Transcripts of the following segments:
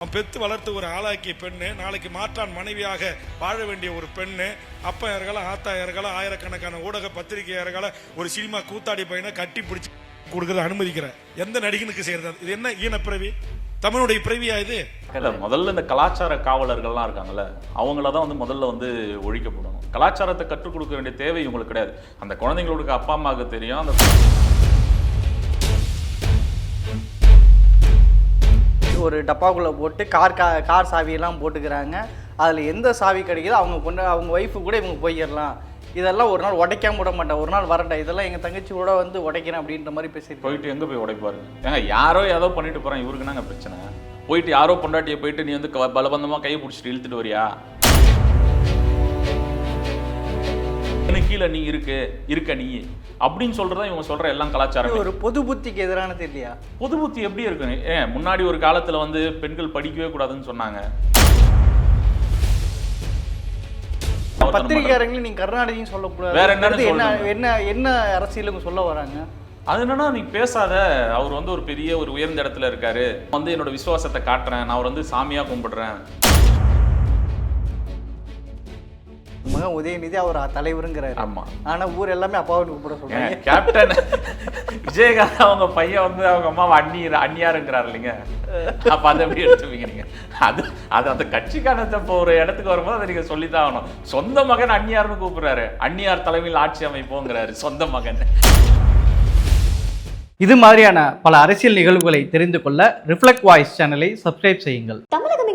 அவன் பெத்து வளர்த்து ஒரு ஆளாக்கிய பெண்ணு நாளைக்கு மாற்றான் மனைவியாக வாழ வேண்டிய ஒரு பெண்ணு அப்பா இருக்கலாம் ஆயிரக்கணக்கான ஊடக பத்திரிகையாளர்கள ஒரு சினிமா கூத்தாடி பையனை கட்டி பிடிச்சி கொடுக்கறத அனுமதிக்கிற எந்த நடிகனுக்கு செய்யறது? இது என்ன ஈனப்பிறவி தமிழுடைய பிறவியா இது? இல்லை முதல்ல இந்த கலாச்சார காவலர்கள்லாம் இருக்காங்கல்ல அவங்கள தான் வந்து முதல்ல வந்து ஒழிக்கப்படணும். கலாச்சாரத்தை கற்றுக் கொடுக்க வேண்டிய தேவை இவங்களுக்கு கிடையாது. அந்த குழந்தைங்களுக்கு அப்பா அம்மாவுக்கு தெரியும் அந்த ஒரு டப்பாக்குள்ளே போட்டு கார் கா கார் சாவியெல்லாம் போட்டுக்கிறாங்க. அதில் எந்த சாவி கிடைக்குதோ அவங்க பொண்ணு அவங்க ஒய்ஃபு கூட இவங்க போயிடலாம். இதெல்லாம் ஒரு நாள் உடைக்காம விட மாட்டேன். ஒரு நாள் வரட்டேன் இதெல்லாம் எங்கள் தங்கச்சி கூட வந்து உடைக்கிறேன் அப்படின்ற மாதிரி பேசி போயிட்டு எங்கே போய் உடைப்பாருங்க ஏங்க யாரோ ஏதோ பண்ணிட்டு போகிறேன் இவருக்கு நாங்கள் பிரச்சனை. போயிட்டு யாரோ பொண்டாட்டியை போயிட்டு நீ வந்து பலபந்தமாக கை பிடிச்சிட்டு இழுத்துட்டு வரியா? எனக்கு கீழே நீ இருக்கு இருக்க நீ. அப்படின்னு சொல்றதா இவங்க சொல்ற எல்லாம் கலாச்சாரம் ஒரு பொது புத்திக்கு எதிரானது இல்லையா பொது புத்தி எப்படி இருக்கு ஏன் முன்னாடி ஒரு காலத்துல வந்து பெண்கள் படிக்கவே கூடாதுன்னு சொன்னாங்க. பத்திரிகையாளர்களையும் நீங்கள் கருணாநிதியும் சொல்லக்கூடாது. வேற என்ன. என்ன என்ன அரசியல் சொல்ல வராங்க? அது என்னன்னா நீ பேசாத. அவர் வந்து ஒரு பெரிய ஒரு உயர்ந்த இடத்துல இருக்காரு. வந்து என்னோட விசுவாசத்தை காட்டுறேன். நான் அவர் வந்து சாமியா கும்பிடுறேன். மகன் உதயநிதி அவர் தலைவருங்கிறாரு. ஆமா. ஆனா ஊர் எல்லாமே அப்பாவை கூப்பிட சொல்றாங்க. கேப்டன் விஜயகாந்த் அவங்க பையன் வந்து அவங்க அம்மாவை அண்ணி அண்ணியாருங்கிறார் இல்லைங்க? அப்ப அதை எப்படி எடுத்துப்பீங்க நீங்க? அது அது அந்த கட்சிக்கான இப்போ ஒரு இடத்துக்கு வரும்போது அதை நீங்க சொல்லித்தான் ஆகணும். சொந்த மகன் அந்நியார்னு கூப்பிடுறாரு. அந்நியார் தலைமையில் ஆட்சி அமைப்போங்கிறாரு. சொந்த மகன். இது மாதிரியான பல அரசியல் நிகழ்வுகளை தெரிந்து கொள்ள ரிஃப்ளெக்ட் வாய்ஸ் சேனலை சப்ஸ்கிரைப் செய்யுங்கள்.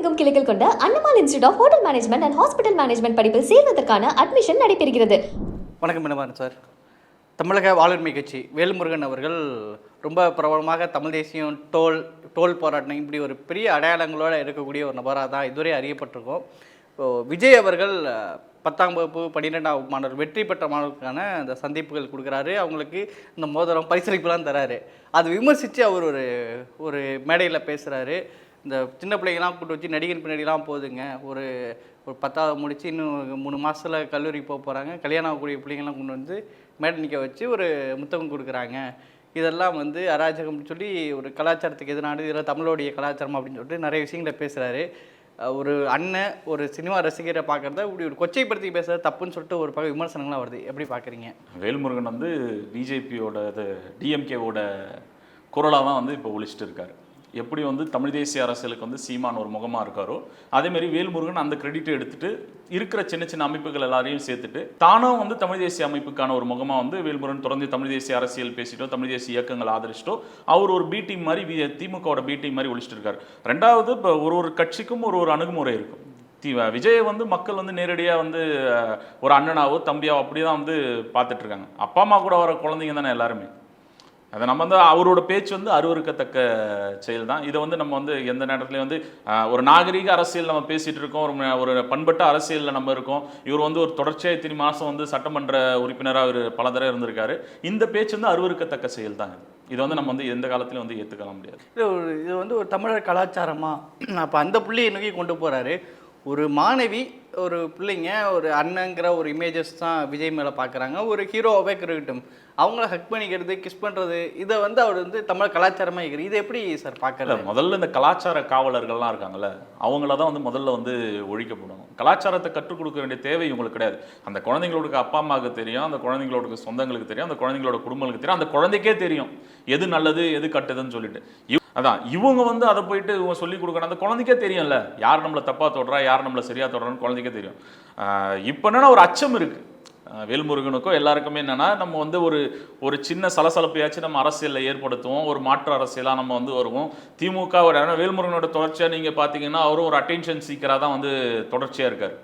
தமிழகம் கிளைகள் கொண்ட Annamalai institute of hotel management and hospital management படிப்பில் சேர்வதற்கான அட்மிஷன் நடைபெறுகிறது. வணக்கம் மினவாரன் சார். தமிழக வாழ்வுரிமை கட்சி வேல்முருகன் அவர்கள் ரொம்ப பிரபலமாக தமிழ் தேசியம் டோல் டோல் போராட்டம் இப்படி ஒரு பெரிய அடையாளங்களோடு இருக்கக்கூடிய ஒரு நபராக தான் இதுவரை அறியப்பட்டிருக்கோம். இப்போ விஜய் அவர்கள் பத்தாம் வகுப்பு பன்னிரெண்டாம் வகுப்பு மாணவர் வெற்றி பெற்ற மாணவர்களுக்கான அந்த சந்திப்புகள் கொடுக்குறாரு. அவங்களுக்கு இந்த மோதிரம் பரிசளிப்புலாம் தராரு. அது விமர்சித்து அவர் ஒரு ஒரு மேடையில் பேசுகிறாரு இந்த சின்ன பிள்ளைங்களாம் கூப்பிட்டு வச்சு நடிகர் பின்னாடிலாம் போகுதுங்க. ஒரு ஒரு பத்தாவது முடித்து இன்னும் மூணு மாதத்தில் கல்லூரி போக போகிறாங்க கல்யாணம் ஆகக்கூடிய பிள்ளைங்கலாம் கொண்டு வந்து மேடை நிற்க வச்சு ஒரு முத்தகம் கொடுக்குறாங்க. இதெல்லாம் வந்து அராஜகம்னு சொல்லி ஒரு கலாச்சாரத்துக்கு எதிரானது. இதெல்லாம் தமிழோடைய கலாச்சாரம் அப்படின்னு சொல்லிட்டு நிறைய விஷயங்களை பேசுகிறாரு ஒரு அண்ணன் ஒரு சினிமா ரசிகரை பார்க்குறத இப்படி ஒரு கொச்சைப்படுத்தி பேசுறது தப்புன்னு சொல்லிட்டு ஒரு பக்கம் விமர்சனங்களாக வருது. எப்படி பார்க்குறீங்க? வேல்முருகன் வந்து பிஜேபியோட இது டிஎம்கேவோட குரலாக தான் வந்து இப்போ ஒழிச்சிட்டு இருக்காரு. எப்படி வந்து தமிழ் தேசிய அரசியலுக்கு வந்து சீமான் ஒரு முகமாக இருக்காரோ அதேமாரி வேல்முருகன் அந்த கிரெடிட்டை எடுத்துட்டு இருக்கிற சின்ன சின்ன அமைப்புகள் எல்லாரையும் சேர்த்துட்டு தானும் வந்து தமிழ் தேசிய அமைப்புக்கான ஒரு முகமாக வந்து வேல்முருகன் தொடர்ந்து தமிழ் தேசிய அரசியல் பேசிட்டோ தமிழ் தேசிய இயக்கங்கள் ஆதரிச்சிட்டோ அவர் ஒரு பி டீம் மாதிரி வி- திமுகவோட பி டீம் மாதிரி ஒழிச்சிட்டு இருக்காரு ரெண்டாவது இப்போ ஒரு ஒரு கட்சிக்கும் ஒரு ஒரு அணுகுமுறை இருக்கும். தி- விஜயை வந்து மக்கள் வந்து நேரடியாக வந்து ஒரு அண்ணனாவோ தம்பியாவோ அப்படி தான் வந்து பார்த்துட்ருக்காங்க அப்பா அம்மா கூட வர குழந்தைங்க தானே எல்லாருமே. அதை நம்ம வந்து அவரோட பேச்சு வந்து அருவறுக்கத்தக்க செயல் தான் இதை வந்து நம்ம வந்து எந்த நேரத்துலையும் வந்து ஒரு நாகரீக அரசியல் நம்ம பேசிட்டு இருக்கோம். ஒரு ஒரு பண்பட்ட அரசியலில் நம்ம இருக்கோம். இவர் வந்து ஒரு தொடர்ச்சியாக இத்தனை மாதம் வந்து சட்டமன்ற உறுப்பினராக அவர் பல தடவை இருந்திருக்காரு. இந்த பேச்சு வந்து அருவறுக்கத்தக்க செயல் தான் இது. இதை வந்து நம்ம வந்து எந்த காலத்திலும் வந்து ஏற்றுக்கலாம் முடியாது. இது ஒரு இது வந்து ஒரு தமிழர் கலாச்சாரமாக அப்போ அந்த புள்ளியை நோக்கி கொண்டு போகிறாரு ஒரு மாணவி ஒரு பிள்ளைங்க ஒரு அண்ணங்கிற ஒரு இமேஜஸ் தான் விஜய் மேலே பார்க்குறாங்க ஒரு ஹீரோவாகவே இருக்கட்டும். அவங்கள ஹக் பண்ணிக்கிறது கிஸ் பண்ணுறது இதை வந்து அவர் வந்து தமிழ் கலாச்சாரமாக இருக்கிறது இதை எப்படி சார் பார்க்கல முதல்ல இந்த கலாச்சார காவலர்கள்லாம் இருக்காங்கல்ல அவங்கள தான் வந்து முதல்ல வந்து ஒழிக்கப்படணும். கலாச்சாரத்தை கற்றுக் கொடுக்க வேண்டிய தேவை இவங்களுக்கு கிடையாது. அந்த குழந்தைங்களோட அப்பா அம்மாவுக்கு தெரியும் அந்த குழந்தைங்களோட சொந்தங்களுக்கு தெரியும் அந்த குழந்தைங்களோட குடும்பங்களுக்கு தெரியும் அந்த குழந்தைக்கே தெரியும். எது நல்லது எது கட்டுதுன்னு சொல்லிட்டு. அதான் இவங்க வந்து அதை போயிட்டு இவங்க சொல்லி கொடுக்கணும். அந்த குழந்தைக்கே தெரியும்ல யார் நம்மளை தப்பாக தொடுறா யார் நம்மளை சரியாக தொடுறான்னு குழந்தைக்கே தெரியும். இப்போ என்னென்னா ஒரு அச்சம் இருக்குது வேல்முருகனுக்கும் வேல்முருகனுக்கோ எல்லாருக்குமே என்னென்னா நம்ம வந்து ஒரு ஒரு சின்ன சலசலப்பையாச்சும் நம்ம அரசியலில் ஏற்படுத்துவோம் ஒரு மாற்று அரசியலாக நம்ம வந்து வருவோம். திமுக ஒரு ஏன்னா வேல்முருகனோட தொடர்ச்சியாக நீங்கள் பார்த்தீங்கன்னா அவரும் ஒரு அட்டென்ஷன் சீக்கராக தான் வந்து தொடர்ச்சியாக இருக்கார்.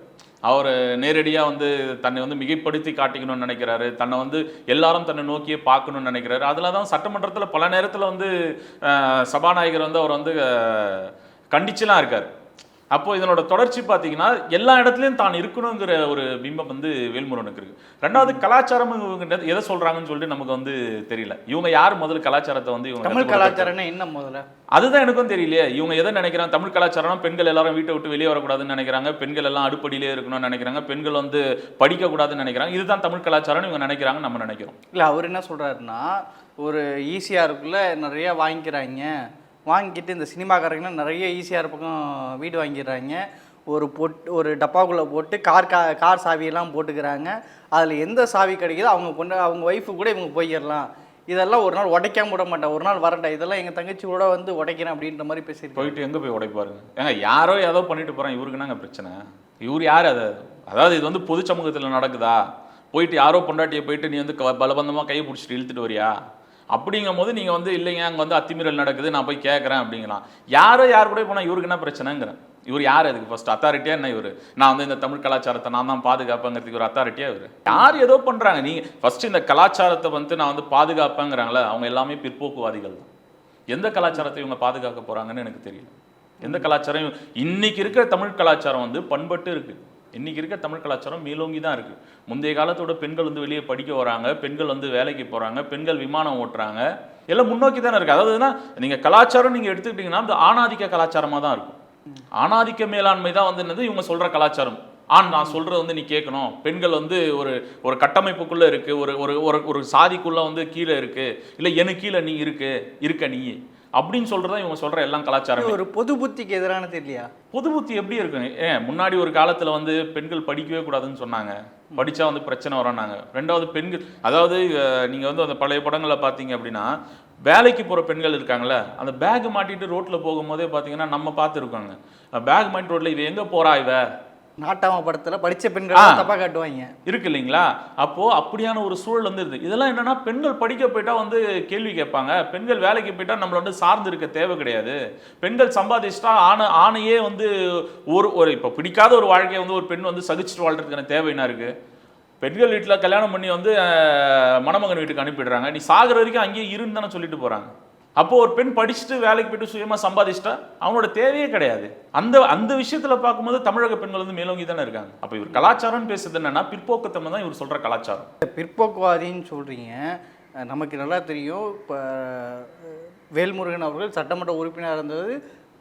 அவர் நேரடியாக வந்து தன்னை வந்து மிகைப்படுத்தி காட்டிக்கணும்னு நினைக்கிறாரு. தன்னை வந்து எல்லாரும் தன்னை நோக்கியே பார்க்கணும்னு நினைக்கிறாரு. அதில் தான் சட்டமன்றத்தில் பல நேரத்தில் வந்து சபாநாயகர் வந்து அவர் வந்து கண்டிச்சுலாம் இருக்கார். அப்போ இதனோட தொடர்ச்சி பார்த்தீங்கன்னா எல்லா இடத்துலையும் தான் இருக்கணுங்கிற ஒரு பிம்பம் வந்து வேல்முருகனுக்கு இருக்கு. ரெண்டாவது கலாச்சாரம் இவங்க எதை சொல்றாங்கன்னு சொல்லிட்டு நமக்கு வந்து தெரியல. இவங்க யார் முதல்ல கலாச்சாரத்தை வந்து இவங்க தமிழ்? கலாச்சாரம்னா என்ன முதல்ல? அதுதான் எனக்கும் தெரியலையே. இவங்க எதை நினைக்கிறாங்க? தமிழ் கலாச்சாரம் பெண்கள் எல்லாரும் வீட்டை விட்டு வெளியே வரக்கூடாதுன்னு நினைக்கிறாங்க. பெண்கள் எல்லாம் அடுப்படியிலே இருக்கணும்னு நினைக்கிறாங்க. பெண்கள் வந்து படிக்கக்கூடாதுன்னு நினைக்கிறாங்க. இதுதான் தமிழ் கலாச்சாரம்னு இவங்க நினைக்கிறாங்க நம்ம நினைக்கிறோம். இல்லை அவர் என்ன சொல்கிறாருன்னா ஒரு ஈஸியாக இருக்குள்ள நிறைய வாங்கிக்கிறாங்க. வாங்கிட்டு இந்த சினிமாக்காரங்கன்னா நிறைய ஈஸியாக இருப்பக்கம் வீடு வாங்கிடுறாங்க. ஒரு பொட் ஒரு டப்பாக்குள்ளே போட்டு கார் கா கார் சாவியெல்லாம் போட்டுக்கிறாங்க. அதில் எந்த சாவி கிடைக்குதோ அவங்க கொண்டு அவங்க ஒய்ஃபு கூட இவங்க போயிடலாம். இதெல்லாம் ஒரு நாள் உடைக்காம விட மாட்டேன். ஒரு நாள் வரட்டா. இதெல்லாம் எங்கள் தங்கச்சி கூட வந்து உடைக்கிறேன் அப்படின்ற மாதிரி பேசி போயிட்டு எங்கே போய் உடைப்பாருங்க ஏங்க யாரோ ஏதோ பண்ணிட்டு போகிறேன் இவருக்கு என்னங்க பிரச்சனை? இவர் யார் அதை? அதாவது இது வந்து பொது சமூகத்தில் நடக்குதா? போயிட்டு யாரோ பொண்டாட்டியை போயிட்டு நீ வந்து பலபந்தமாக கை கையை பிடிச்சிட்டு இழுத்துட்டு வரியா? அப்படிங்கும் போது நீங்கள் வந்து இல்லைங்க அங்கே வந்து அத்துமீறல் நடக்குது நான் போய் கேட்குறேன் அப்படிங்கலாம். யாரோ யார் கூட போனால் இவருக்கு என்ன பிரச்சனைங்கிறேன். இவர் யார் அதுக்கு ஃபர்ஸ்ட் அத்தாரிட்டியாக என்ன இவர்? நான் வந்து இந்த தமிழ் கலாச்சாரத்தை நான் தான் பாதுகாப்பேங்கிறதுக்கு ஒரு அத்தாரிட்டியாக இவர்? யார் ஏதோ பண்ணுறாங்க நீங்கள் ஃபஸ்ட்டு இந்த கலாச்சாரத்தை வந்து நான் வந்து பாதுகாப்பேங்கிறாங்களே அவங்க எல்லாமே பிற்போக்குவாதிகள் தான். எந்த கலாச்சாரத்தை இவங்க பாதுகாக்க போகிறாங்கன்னு எனக்கு தெரியல. எந்த கலாச்சாரம் இன்னைக்கு இருக்கிற தமிழ் கலாச்சாரம் வந்து பண்பட்டு இருக்குது இன்றைக்கி இருக்க தமிழ் கலாச்சாரம் மேலோங்கி தான் இருக்குது முந்தைய காலத்தோட பெண்கள் வந்து வெளியே படிக்க வராங்க பெண்கள் வந்து வேலைக்கு போகிறாங்க பெண்கள் விமானம் ஓட்டுறாங்க எல்லாம் முன்னோக்கி தானே அதாவது அதாவதுன்னா நீங்கள் கலாச்சாரம் நீங்கள் எடுத்துக்கிட்டீங்கன்னா அது ஆணாதிக்க கலாச்சாரமாக தான் இருக்கும். ஆணாதிக்க மேலாண்மை தான் வந்து என்னது? இவங்க சொல்கிற கலாச்சாரம். ஆண் நான் சொல்கிறது வந்து நீ கேட்கணும். பெண்கள் வந்து ஒரு ஒரு கட்டமைப்புக்குள்ளே இருக்குது ஒரு ஒரு ஒரு ஒரு வந்து கீழே இருக்குது இல்லை எனக்கு கீழே நீ இருக்கு இருக்க நீ. அப்படின்னு சொல்றதா இவங்க சொல்ற எல்லாம் கலாச்சாரம். ஒரு பொது புத்திக்கு எதிரானது இல்லையா பொது புத்தி எப்படி இருக்குங்க? ஏன் முன்னாடி ஒரு காலத்துல வந்து பெண்கள் படிக்கவே கூடாதுன்னு சொன்னாங்க. படிச்சா வந்து பிரச்சனை வரானாங்க ரெண்டாவது பெண்கள் அதாவது நீங்க வந்து அந்த பழைய படங்களை பார்த்தீங்க அப்படின்னா வேலைக்கு போற பெண்கள் இருக்காங்கல்ல அந்த பேக் மாட்டிட்டு ரோட்ல போகும்போதே பார்த்தீங்கன்னா நம்ம பார்த்துருக்கோங்க. பேக் மாட்டி ரோட்ல இவ எங்க போறா இவ? நாட்டாம படத்துல படிச்ச பெண்கள் தப்பா காட்டுவாங்க. இருக்கு இல்லைங்களா? அப்போ அப்படியான ஒரு சூழல் வந்து இருக்கு இதெல்லாம் என்னன்னா பெண்கள் படிக்க போயிட்டா வந்து கேள்வி கேட்பாங்க. பெண்கள் வேலைக்கு போயிட்டா நம்மள வந்து சார்ந்து இருக்க தேவை கிடையாது. பெண்கள் சம்பாதிச்சிட்டா ஆணை ஆணையே வந்து ஒரு ஒரு இப்போ பிடிக்காத ஒரு வாழ்க்கையை வந்து ஒரு பெண் வந்து சகிச்சுட்டு வாழ்றதுக்கான தேவை என்ன இருக்கு? பெண்கள் வீட்டில் கல்யாணம் பண்ணி வந்து மணமகன் வீட்டுக்கு அனுப்பிடுறாங்க. நீ சாகுற வரைக்கும் அங்கேயே இருன்னு தானே சொல்லிட்டு போறாங்க. அப்போ ஒரு பெண் படிச்சுட்டு வேலைக்கு போயிட்டு சுயமா சம்பாதிச்சிட்டா அவனோட தேவையே கிடையாது. அந்த அந்த விஷயத்துல பார்க்கும்போது தமிழக பெண்கள் வந்து மேலோங்கி தானே இருக்காங்க. அப்போ இவர் கலாச்சாரம்னு பேசுறது என்னன்னா பிற்போக்குத்தன்மை தான் இவர் சொல்ற கலாச்சாரம். பிற்போக்குவாதின்னு சொல்கிறீங்க நமக்கு நல்லா தெரியும். இப்போ வேல்முருகன் அவர்கள் சட்டமன்ற உறுப்பினர் இருந்தது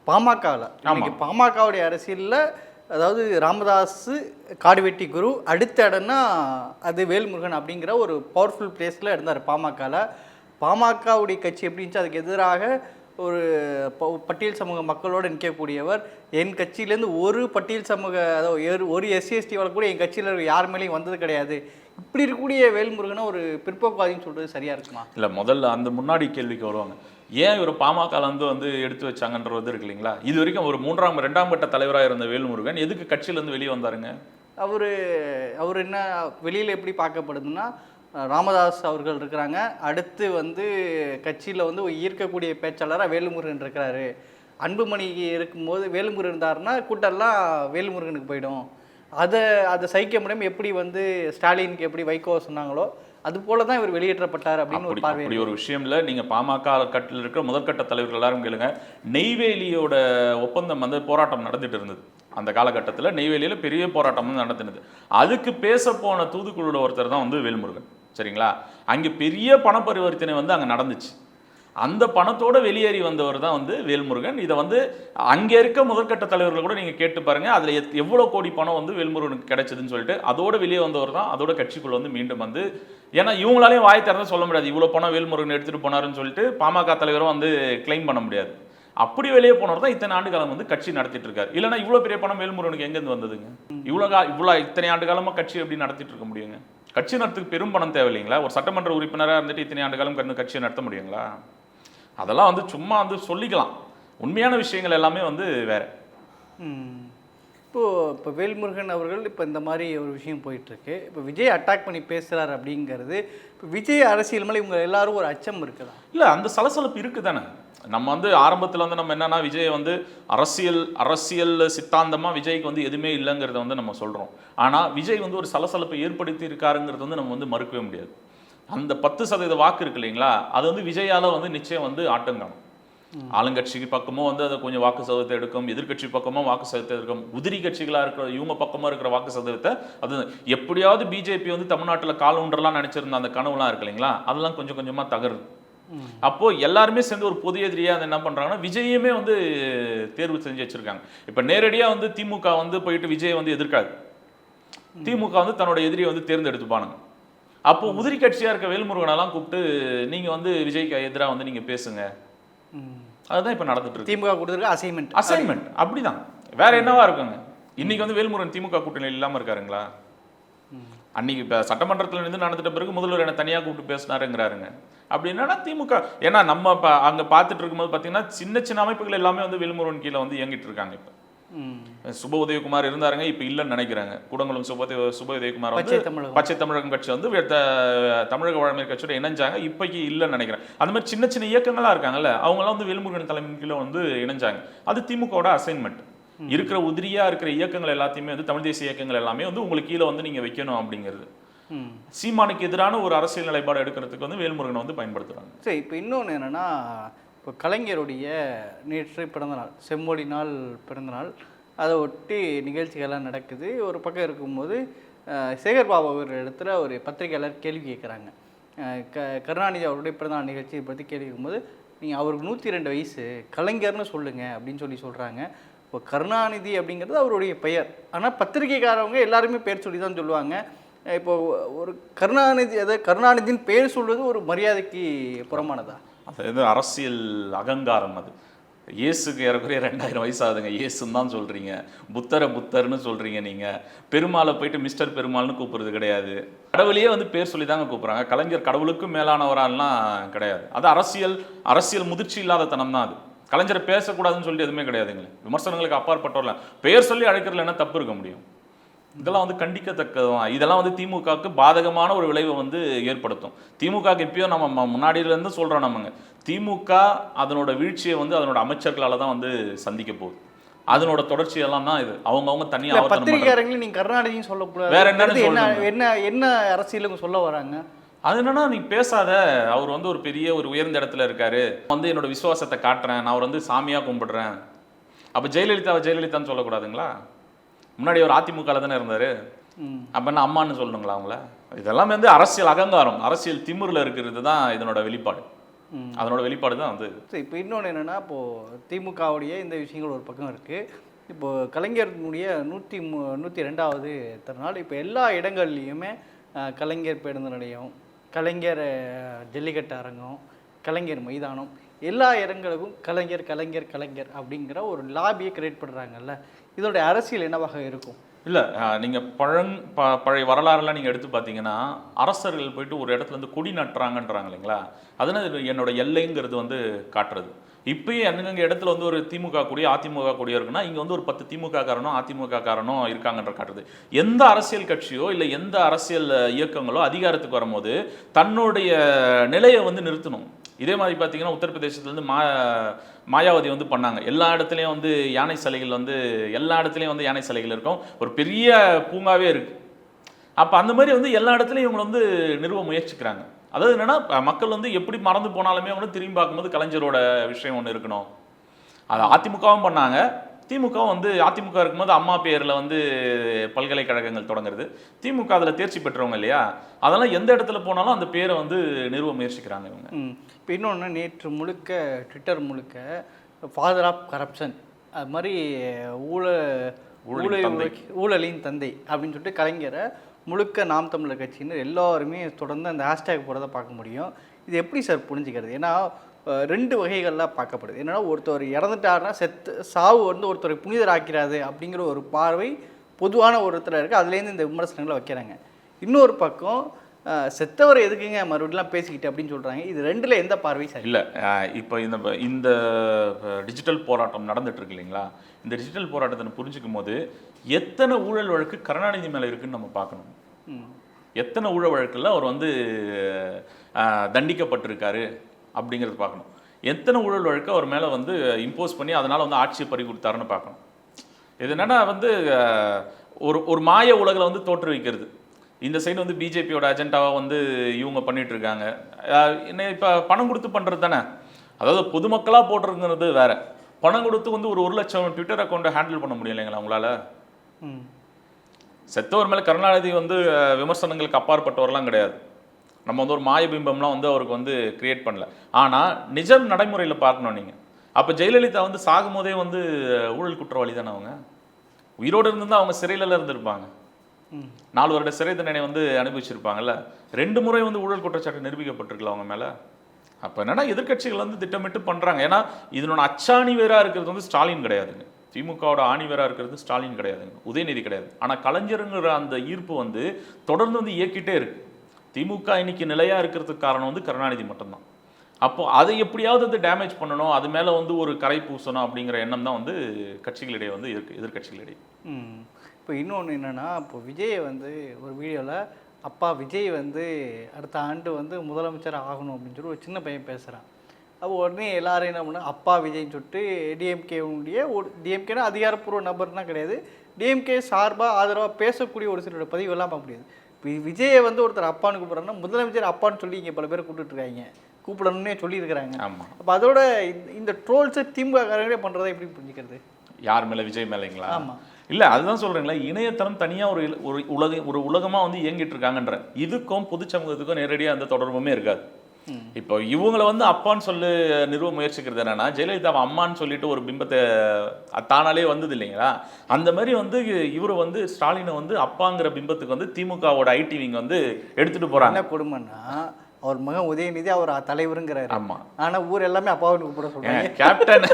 பாமகவில் இன்னைக்கு பாமகவுடைய அரசியலில் அதாவது ராமதாஸ் காடுவெட்டி குரு அடுத்த இடம்னா அது வேல்முருகன் அப்படிங்கிற ஒரு பவர்ஃபுல் பிளேஸில் இருந்தார் பாமகவில் பாமகவுடைய கட்சி எப்படி இருந்துச்சு? அதுக்கு எதிராக ஒரு பட்டியல் சமூக மக்களோடு நிற்கக்கூடியவர் என் கட்சியிலேருந்து ஒரு பட்டியல் சமூக அதாவது ஒரு- ஒரு எஸ்சி எஸ்டி கூட என் கட்சியில் யார் மேலேயும் வந்தது கிடையாது. இப்படி இருக்கக்கூடிய வேல்முருகனை ஒரு பிற்போக்குவாதின்னு சொல்கிறது சரியா இருக்குமா? இல்ல முதல்ல அந்த முன்னாடி கேள்விக்கு வருவாங்க. ஏன் இவர் பாமக வந்து எடுத்து வச்சாங்கன்றது இருக்கு இல்லைங்களா? இது வரைக்கும் ஒரு மூன்றாம் ரெண்டாம் கட்ட தலைவராக இருந்த வேல்முருகன் எதுக்கு கட்சியில இருந்து வெளியே வந்தாருங்க? அவர் அவர் என்ன வெளியில் எப்படி பார்க்கப்படுதுன்னா ராமதாஸ் அவர்கள் இருக்கிறாங்க. அடுத்து வந்து கட்சியில் வந்து ஈர்க்கக்கூடிய பேச்சாளராக வேலுமுருகன் இருக்கிறாரு. அன்புமணி இருக்கும்போது வேலுமுருகன் இருந்தாருன்னா கூட்டம்லாம் வேலுமுருகனுக்கு போயிடும். அதை அதை சகிக்க முடியாமல் எப்படி வந்து ஸ்டாலினுக்கு எப்படி வைகோ சொன்னாங்களோ அது போல தான் இவர் வெளியேற்றப்பட்டார் அப்படின்னு ஒரு பார்வை அப்படி ஒரு விஷயம்ல நீங்க பாமக கட்டில் இருக்கிற முதற்கட்ட தலைவர்கள் எல்லாரும் கேளுங்க. நெய்வேலியோட ஒப்பந்தம் வந்து போராட்டம் நடந்துட்டு இருந்தது. அந்த காலகட்டத்தில் நெய்வேலியில பெரிய போராட்டம் வந்து நடந்துனது அதுக்கு பேச போன தூதுக்குழுல ஒருத்தர் தான் வந்து வேல்முருகன். சரிங்களா? அங்கே பெரிய பண பரிவர்த்தனை வந்து அங்கே நடந்துச்சு. அந்த பணத்தோட வெளியேறி வந்தவர் தான் வந்து வேல்முருகன். இதை வந்து அங்கே இருக்க முதற்கட்ட தலைவர்கள் கூட நீங்கள் கேட்டு பாருங்க. அதில் எத் எவ்வளோ கோடி பணம் வந்து வேல்முருகனுக்கு கிடைச்சதுன்னு சொல்லிட்டு அதோட வெளியே வந்தவர் தான். அதோட கட்சிக்குள்ள வந்து மீண்டும் வந்து ஏன்னா இவங்களாலையும் வாய் திறந்து சொல்ல முடியாது. இவ்வளோ பணம் வேல்முருகன் எடுத்துகிட்டு போனாருன்னு சொல்லிட்டு பாமக தலைவரும் வந்து கிளைம் பண்ண முடியாது. அப்படி வெளியே போனவர் தான் இத்தனை ஆண்டு காலம் வந்து கட்சி நடத்திட்டு இருக்காரு. இல்லைன்னா இவ்வளோ பெரிய பணம் வேல்முருகனுக்கு எங்கேருந்து வந்ததுங்க? இவ்வளோ கா இவ்வளோ இத்தனை ஆண்டு காலமாக கட்சி எப்படி நடத்திட்டு இருக்க முடியுங்க? கட்சி நடத்துக்கு பெரும் பணம் தேவை இல்லைங்களா ஒரு சட்டமன்ற உறுப்பினராக இருந்துட்டு இத்தனை ஆண்டு காலம் கட்சியை நடத்த முடியுங்களா? அதெல்லாம் வந்து சும்மா வந்து சொல்லிக்கலாம். உண்மையான விஷயங்கள் எல்லாமே வந்து வேறு. இப்போ வேல்முருகன் அவர்கள் இப்போ இந்த மாதிரி ஒரு விஷயம் போயிட்டுருக்கு. இப்போ விஜய் அட்டாக் பண்ணி பேசுகிறார் அப்படிங்கிறது இப்போ விஜய் அரசியல் மேலே இவங்க எல்லாரும் ஒரு அச்சம் இருக்குதா? இல்லை அந்த சலசலப்பு இருக்குது தானே நம்ம வந்து ஆரம்பத்தில் வந்து நம்ம என்னன்னா விஜய் வந்து அரசியல் அரசியல் சித்தாந்தமாக விஜய்க்கு வந்து எதுவுமே இல்லைங்கிறத வந்து நம்ம சொல்கிறோம் ஆனால் விஜய் வந்து ஒரு சலசலப்பை ஏற்படுத்தி இருக்காருங்கிறது வந்து நம்ம வந்து மறுக்கவே முடியாது. அந்த பத்து சதவீத வாக்கு இருக்கு இல்லைங்களா? அது வந்து விஜயால் வந்து நிச்சயம் வந்து ஆட்டம் காணும். ஆளுங்கட்சிக்கு பக்கமும் வந்து அது கொஞ்சம் வாக்கு சதவீதத்தை எடுக்கும் எதிர்க்கட்சி பக்கமும் வாக்கு சதவீதத்தை எடுக்கும். உதிரி கட்சிகளா இருக்கிற இவங்க பக்கமா இருக்கிற வாக்கு சதவீதத்தை அது எப்படியாவது பிஜேபி வந்து தமிழ்நாட்டுல கால் ஊன்றலாம் நினைச்சிருந்த அந்த கனவுலாம் இருக்கு இல்லைங்களா? அதெல்லாம் கொஞ்சம் கொஞ்சமா தகருது. அப்போ எல்லாருமே சேர்ந்து ஒரு பொது எதிரியா என்ன பண்றாங்கன்னா விஜயமே வந்து தேர்வு செஞ்சு வச்சிருக்காங்க. இப்ப நேரடியா வந்து திமுக வந்து போயிட்டு விஜய் வந்து எதிர்க்காது. திமுக வந்து தன்னோட எதிரியை வந்து தேர்ந்தெடுத்துப்பானுங்க. அப்போ உதிரி கட்சியா இருக்க வேல்முருகனெல்லாம் கூப்பிட்டு நீங்க வந்து விஜய்க்கு எதிராக வந்து நீங்க பேசுங்க. அதுதான் இப்போ நடந்துட்டு இருக்கு. திமுக கொடுத்துருக்க அசைன்மெண்ட் அசைன்மெண்ட் அப்படிதான். வேற என்னவா இருக்குங்க? இன்னைக்கு வந்து வேல்முருகன் திமுக கூட்டணியில் இல்லாம இருக்காருங்களா? அன்னைக்கு இப்போ சட்டமன்றத்தில் இருந்து நடந்துட்ட பிறகு முதல்வர் என்ன தனியாக கூப்பிட்டு பேசினாருங்கிறாருங்க. அப்படி என்னன்னா திமுக. ஏன்னா நம்ம இப்போ அங்கே பார்த்துட்டு இருக்கும்போது பார்த்தீங்கன்னா சின்ன சின்ன அமைப்புகள் எல்லாமே வந்து வேல்முருகன் கீழே வந்து இயங்கிட்டு இருக்காங்க இப்போ. சுப உதயகுமார் இருந்தாருங்க இப்போ இல்லைன்னு நினைக்கிறாங்க. கூடங்குளம் சுப சுப உதயகுமார் வந்து பச்சை தமிழகம். கட்சி வந்து தமிழக வழமை கட்சியோட இணைஞ்சாங்க இப்போக்கி இல்லைன்னு நினைக்கிறேன். அந்த மாதிரி சின்ன சின்ன இயக்கங்களா இருக்காங்கல்ல அவங்களாம் வந்து வேல்முருகன் தலைமையின் கீழே வந்து இணைஞ்சாங்க. அது திமுகவோட அசைன்மெண்ட் இருக்கிற உதிரியா இருக்கிற இயக்கங்கள் எல்லாத்தையுமே வந்து தமிழ் தேசிய இயக்கங்கள் எல்லாமே வந்து உங்களுக்கு கீழே வந்து நீங்க வைக்கணும் அப்படிங்கிறது. சீமானுக்கு எதிரான ஒரு அரசியல் நிலைப்பாடு எடுக்கிறதுக்கு வந்து வேல்முருகனை வந்து பயன்படுத்துறாங்க. சரி இப்போ இன்னொன்று என்னென்னா இப்போ கலைஞருடைய நேற்று பிறந்தநாள் செம்மொழி நாள் பிறந்தநாள் அதை ஒட்டி நிகழ்ச்சிகள்லாம் நடக்குது. ஒரு பக்கம் இருக்கும்போது சேகர் பாபு அவர் இடத்துல ஒரு பத்திரிகையாளர் கேள்வி கேட்குறாங்க. க கருணாநிதி அவருடைய பிறந்தநாள் நிகழ்ச்சியை பற்றி கேள்வி கேட்கும்போது நீங்கள் அவருக்கு நூற்றி ரெண்டு வயசு கலைஞர்னு சொல்லுங்கள் அப்படின்னு சொல்லி சொல்கிறாங்க இப்போ கருணாநிதி அப்படிங்கிறது அவருடைய பெயர். ஆனால் பத்திரிகைக்காரவங்க எல்லாருமே பேர் சொல்லி தான் சொல்லுவாங்க. இப்போ ஒரு கருணாநிதி அதாவது கருணாநிதியின் பேர் சொல்வது ஒரு மரியாதைக்கு புறமானதா அது வந்து அரசியல் அகங்காரம் அது. இயேசுக்கு ஏறக்குறைய ரெண்டாயிரம் வயசு ஆகுதுங்க இயேசுன்னு தான் சொல்கிறீங்க புத்தரை புத்தர்னு சொல்கிறீங்க நீங்கள் பெருமாளை போயிட்டு மிஸ்டர் பெருமாள்னு கூப்பிட்றது கிடையாது. கடவுளையே வந்து பேர் சொல்லி தாங்க கூப்பிட்றாங்க. கலைஞர் கடவுளுக்கும் மேலானவரால்லாம் கிடையாது. அது அரசியல் அரசியல் முதிர்ச்சி இல்லாத தனம் தான் அது. கலைஞரை பேசக்கூடாதுன்னு சொல்லி எதுவுமே கிடையாதுங்களே. விமர்சனங்களுக்கு அப்பாற்பட்டவர்ல பேர் சொல்லி அழைக்கிறதுல என்ன தப்பு இருக்க முடியும்? இதெல்லாம் வந்து கண்டிக்கத்தக்கதான் இதெல்லாம் வந்து திமுகவுக்கு பாதகமான ஒரு விளைவை வந்து ஏற்படுத்தும். திமுகவுக்கு எப்பயோ நம்ம ம- முன்னாடியில இருந்து சொல்றோம் நம்மங்க. திமுக அதனோட வீழ்ச்சியை வந்து அதனோட அமைச்சர்களால தான் வந்து சந்திக்க போகுது. அதனோட தொடர்ச்சியெல்லாம் தான் இது. அவங்கவங்க தனியா இல்ல ஆவர்த்தனம் பண்றது. பத்திரிகையாளர்களையும் நீங்க கருணாநிதியும் சொல்லக்கூடாது. வேற என்ன? என்ன என்ன அரசியலுங்க சொல்ல வராங்க? அது என்னன்னா நீ பேசாத. அவர் வந்து ஒரு பெரிய ஒரு உயர்ந்த இடத்துல இருக்காரு. வந்து என்னோட விசுவாசத்தை காட்டுறேன். நான் அவர் வந்து சாமியா கும்பிடுறேன். அப்ப ஜெயலலிதாவை ஜெயலலிதான்னு சொல்லக்கூடாதுங்களா? முன்னாடி அவர் அதிமுகல தானே இருந்தாரு. அப்ப என்ன அம்மான்னு சொல்லணுங்களா அவங்கள? இதெல்லாம் வந்து அரசியல் அகங்காரம் அரசியல் திமிர்ல இருக்கிறது தான் இதனோட வெளிப்பாடு. அதனோட வெளிப்பாடு தான் வந்து இப்போ இன்னொன்று என்னென்னா இப்போது திமுகவுடைய இந்த விஷயங்கள் ஒரு பக்கம் இருக்குது இப்போது கலைஞருடைய நூற்றி மு நூற்றி ரெண்டாவது திருநாள் இப்போ எல்லா இடங்கள்லையுமே கலைஞர் பேருந்து நிலையம் கலைஞர் ஜல்லிக்கட்டு அரங்கம் கலைஞர் மைதானம் எல்லா இடங்களுக்கும் கலைஞர் கலைஞர் கலைஞர் அப்படிங்கிற ஒரு லாபியை கிரியேட் பண்ணுறாங்கல்ல இதோடைய அரசியல் என்னவாக இருக்கும்? இல்லை நீங்கள் பழங் ப பழைய வரலாறுலாம் நீங்கள் எடுத்து பார்த்தீங்கன்னா அரசர்கள் போயிட்டு ஒரு இடத்துல வந்து கொடி நட்டுறாங்கன்றாங்க இல்லைங்களா? அதனால் இது என்னோட எல்லைங்கிறது வந்து காட்டுறது. இப்பயே அங்கங்க இடத்துல வந்து ஒரு திமுக கூடிய அதிமுக கொடியோ இருக்குன்னா இங்கே வந்து ஒரு பத்து திமுக காரனோ அதிமுக காரனோ இருக்காங்கன்ற காட்டுறது எந்த அரசியல் கட்சியோ இல்லை எந்த அரசியல் இயக்கங்களோ அதிகாரத்துக்கு வரும்போது தன்னுடைய நிலையை வந்து நிறுத்தணும். இதே மாதிரி பார்த்தீங்கன்னா உத்தரப்பிரதேசத்துலேருந்து மா மாயாவதி வந்து பண்ணாங்க. எல்லா இடத்துலையும் வந்து யானை சிலைகள் வந்து எல்லா இடத்துலையும் வந்து யானை சிலைகள் இருக்கும். ஒரு பெரிய பூங்காவே இருக்குது அப்போ அந்த மாதிரி வந்து எல்லா இடத்துலையும் இவங்களை வந்து நிறுவ முயற்சிக்கிறாங்க. அதாவது என்னென்னா மக்கள் வந்து எப்படி மறந்து போனாலுமே வந்து திரும்பி பார்க்கும்போது கலைஞரோட விஷயம் ஒன்று இருக்கணும். அது அதிமுகவும் பண்ணாங்க. திமுகவும் வந்து அதிமுக இருக்கும்போது அம்மா பேரில் வந்து பல்கலைக்கழகங்கள் தொடங்குறது. திமுக அதில் தேர்ச்சி பெற்றவங்க இல்லையா? அதெல்லாம் எந்த இடத்துல போனாலும் அந்த பேரை வந்து நிறுவ முயற்சிக்கிறாங்க இவங்க. இப்போ இன்னொன்று நேற்று முழுக்க ட்விட்டர் முழுக்க ஃபாதர் ஆஃப் கரப்ஷன் அது மாதிரி ஊழல் ஊழலின் ஊழல். ஊழலின் தந்தை அப்படின்னு சொல்லிட்டு கலைஞரை முழுக்க நாம் தமிழர் கட்சின்னு எல்லாருமே தொடர்ந்து அந்த ஹேஷ்டேக் போகிறத பார்க்க முடியும். இது எப்படி சார் புரிஞ்சுக்கிறது? ஏன்னா ரெண்டு வகைகளில் பார்க்கப்படுது. என்னன்னா ஒருத்தர் இறந்துட்டாருன்னா செத்து சாவு வந்து ஒருத்தரை புனிதராக்கிறாது அப்படிங்கிற ஒரு பார்வை பொதுவான ஒருத்தர் இருக்குது அதுலேருந்து இந்த விமர்சனங்களை வைக்கிறாங்க. இன்னொரு பக்கம் செத்தவரை எதுக்குங்க மறுபடியும் பேசிக்கிட்டு அப்படின்னு சொல்கிறாங்க இது ரெண்டில் எந்த பார்வை சரி? இல்லை இப்போ இந்த இந்த டிஜிட்டல் போராட்டம் நடந்துட்டு இருக்கு இல்லைங்களா? இந்த டிஜிட்டல் போராட்டத்தை புரிஞ்சுக்கும் போது எத்தனை ஊழல் வழக்கு கருணாநிதி மேலே இருக்குன்னு நம்ம பார்க்கணும். எத்தனை ஊழல் வழக்கில் அவர் வந்து தண்டிக்கப்பட்டிருக்காரு? அப்படிங்கிறது பார்க்கணும். எத்தனை ஊழல் வழக்கு அவர் மேலே வந்து இம்போஸ் பண்ணி அதனால் வந்து ஆட்சியை பறி கொடுத்தாருன்னு பார்க்கணும். இது என்னன்னா வந்து ஒரு ஒரு மாய உலகில் வந்து தோற்றுவிக்கிறது. இந்த சைடு வந்து பிஜேபியோட அஜெண்டாவை வந்து இவங்க பண்ணிட்டு இருக்காங்க அஹ், என்ன இப்போ பணம் கொடுத்து பண்ணுறது தானே? அதாவது பொதுமக்களாக போட்டிருக்கிறது வேற. பணம் கொடுத்து வந்து ஒரு ஒரு லட்சம் ட்விட்டர் அக்கௌண்ட்டை ஹேண்டில் பண்ண முடியும் இல்லைங்களா உங்களால்? செத்தவர் மேலே கருணாநிதி வந்து விமர்சனங்களுக்கு அப்பாற்பட்டவர்லாம் கிடையாது. நம்ம வந்து ஒரு மாயபிம்பம்லாம் வந்து அவருக்கு வந்து கிரியேட் பண்ணல. ஆனால் நிஜம் நடைமுறையில் பார்க்கணும் நீங்கள் அப்போ ஜெயலலிதா வந்து சாகும்போதே வந்து ஊழல் குற்றவாளி தானே அவங்க? உயிரோடு இருந்திருந்தா அவங்க சிறையில இருந்திருப்பாங்க. நாலு வருட சிறை தண்டனை வந்து அனுபவிச்சிருப்பாங்கல்ல. ரெண்டு முறை வந்து ஊழல் குற்றச்சாட்டு நிரூபிக்கப்பட்டிருக்கல அவங்க மேலே. அப்போ என்னன்னா எதிர்க்கட்சிகள் வந்து திட்டமிட்டு பண்றாங்க. ஏன்னா இதனோட அச்சாணி வேறா இருக்கிறது வந்து ஸ்டாலின் கிடையாதுங்க. திமுகவோட ஆணி வேறா இருக்கிறது ஸ்டாலின் கிடையாதுங்க. உதயநிதி கிடையாது. ஆனா கலைஞருங்கிற அந்த ஈர்ப்பு வந்து தொடர்ந்து வந்து இயக்கிட்டே இருக்கு. திமுக இன்னைக்கு நிலையாக இருக்கிறதுக்கு காரணம் வந்து கருணாநிதி மட்டும்தான். அப்போ அதை எப்படியாவது வந்து டேமேஜ் பண்ணணும் அது மேலே வந்து ஒரு கரை பூசணும் அப்படிங்கிற எண்ணம் தான் வந்து கட்சிகளிடையே வந்து இருக்கு எதிர்க்கட்சிகளிடையே. இப்போ இன்னொன்று என்னென்னா இப்போ விஜய் வந்து ஒரு வீடியோவில் அப்பா விஜய் வந்து அடுத்த ஆண்டு வந்து முதலமைச்சர் ஆகணும் அப்படின்னு சொல்லி ஒரு சின்ன பையன் பேசுகிறான் அப்போ உடனே எல்லாரும் என்ன பண்ண அப்பா விஜய்ன்னு சொல்லிட்டு டிஎம்கேவுடைய ஒரு டிஎம்கேனா அதிகாரப்பூர்வ நபர்னா கிடையாது. டிஎம்கே சார்பாக ஆதரவாக பேசக்கூடிய ஒரு சிலரோட பதிவெல்லாம் பார்க்க முடியாது. விஜயை வந்து ஒருத்தர் அப்பான்னு கூப்பிட்றாங்கன்னா முதலமைச்சர் அப்பான்னு சொல்லி இங்கே பல பேர் கூப்பிட்டுட்டு இருக்காங்க. கூப்பிடணும்னே சொல்லியிருக்கிறாங்க. ஆமா. அப்போ அதோட இந்த- ட்ரோல்ஸை திமுக காரங்களே பண்ணுறதை எப்படி புரிஞ்சுக்கிறது? யார் மேல? விஜய் மேலேங்களா? ஆமா. இல்ல அதுதான் சொல்றேங்களா இணையதளம் தனியா ஒரு ஒரு உலக ஒரு உலகமா வந்து இயங்கிட்டு இருக்காங்கன்ற இதுக்கும் பொது சமூகத்துக்கும் நேரடியா எந்த தொடர்புமே இருக்காது. இப்போ இவங்களை வந்து அப்பான்னு சொல்லு நிறுவ முயற்சிக்கிறது என்னன்னா ஜெயலலிதா அம்மான்னு சொல்லிட்டு ஒரு பிம்பத்தை தானாலே வந்தது இல்லைங்களா? அந்த மாதிரி வந்து இவரு வந்து ஸ்டாலினை வந்து அப்பாங்கிற பிம்பத்துக்கு வந்து திமுகவோட ஐடி விங் வந்து எடுத்துட்டு போறாங்க. என்ன கொடுமைன்னா அவர் மகன் உதயநிதி அவர் தலைவருங்கிறாரு. ஆமா. ஆனா ஊர் எல்லாமே அப்பாவுன்னு கூப்பிட சொல்றாங்க. கேப்டன்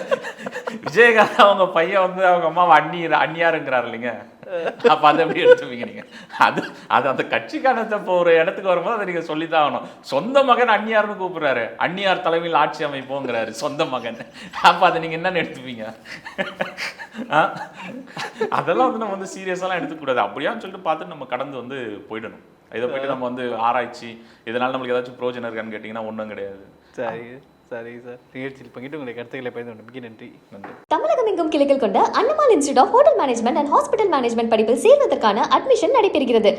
விஜயகாந்த் அவங்க பையன் வந்து அவங்க அம்மாவை அண்ணி அண்ணியாருங்கிறார் இல்லைங்க அப்ப அதை எப்படி எடுத்துப்பீங்க நீங்க? அது அது அந்த கட்சிக்கானத்தை இப்போ ஒரு இடத்துக்கு வரும்போது அதை நீங்க சொல்லித்தான் ஆகணும். சொந்த மகன் அந்நியார்னு கூப்பிடுறாரு. அந்நியார் தலைமையில் ஆட்சி அமைப்போங்கிறாரு சொந்த மகன். அப்ப அதை நீங்க என்னன்னு எடுத்துப்பீங்க? அதெல்லாம் வந்து நம்ம வந்து சீரியஸாலாம் எடுத்துக்கூடாது அப்படியான்னு சொல்லிட்டு பார்த்து நம்ம கடந்து வந்து போயிடணும். இதை போயிட்டு நம்ம வந்து ஆராய்ச்சி இதனால நம்மளுக்கு ஏதாச்சும் பிரோஜனம் இருக்கான்னு கேட்டிங்கன்னா ஒன்றும் கிடையாது. சரி. சரி சார். நிகழ்ச்சியில் பங்கிட்டு உங்களுடைய கருத்துக்களை பகிர்ந்து மிக்க நன்றி. நன்றி. தமிழகம் எங்கும் கிளைகள் கொண்ட Annamalai institute of hotel management and hospital management படிப்பில் சேர்வதற்கான அட்மிஷன் நடைபெறுகிறது.